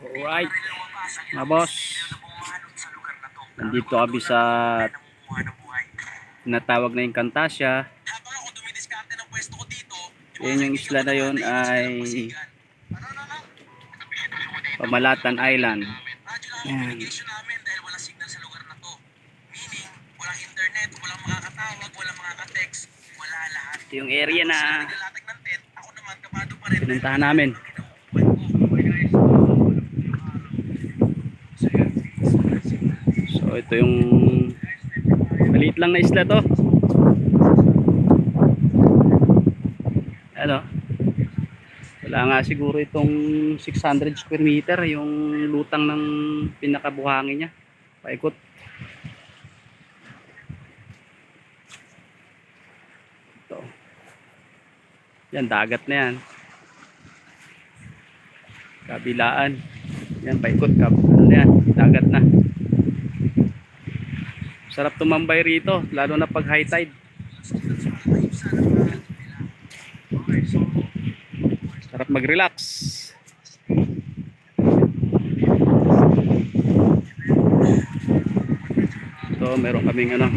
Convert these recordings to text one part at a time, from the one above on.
Alright, mga boss. Nandito kami sa natawag na yung Kantasya. Yun yung isla na yun ay Pamalatan Island. Yan. communication namin dahil wala signal sa lugar na to. Meaning, walang internet, walang makakatawag, walang makaka-text, wala lahat. Ito yung area na Sila naglalatag ng tent, ako naman kabado pa rin. pinuntahan namin. So ito yung maliit lang na isla to. Ano? Wala nga siguro itong 600 square meter yung lutang ng pinakabuhangin niya. Paikot. Ito. Yan, dagat na yan. Kabilaan. Yan, paikot. Kab ano yan, dagat na. Sarap tumambay rito, lalo na pag high tide. Sarap mag-relax. So, meron kaming ano,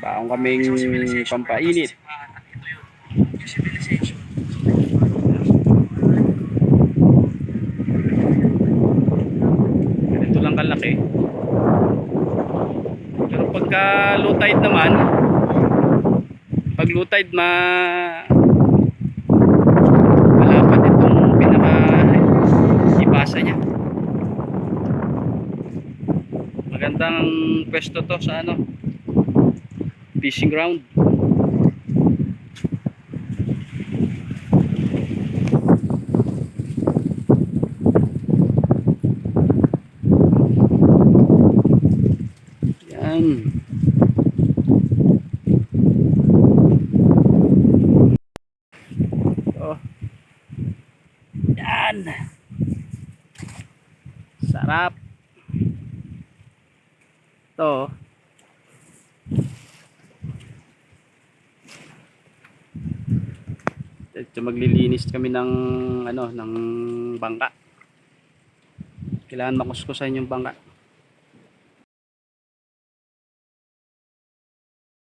baong kaming pampainit. at ito yun. Yung civilization. Ganito lang kalaki. Pero pagka low tide naman, pag low tide ma malapad itong pinaka ibasa niya. Magandang pwesto to sa ano fishing ground. Yan. Oh. Yan. Sarap. To. Ito maglilinis kami ng ano ng bangka. Kailangan makuskusan yung bangka.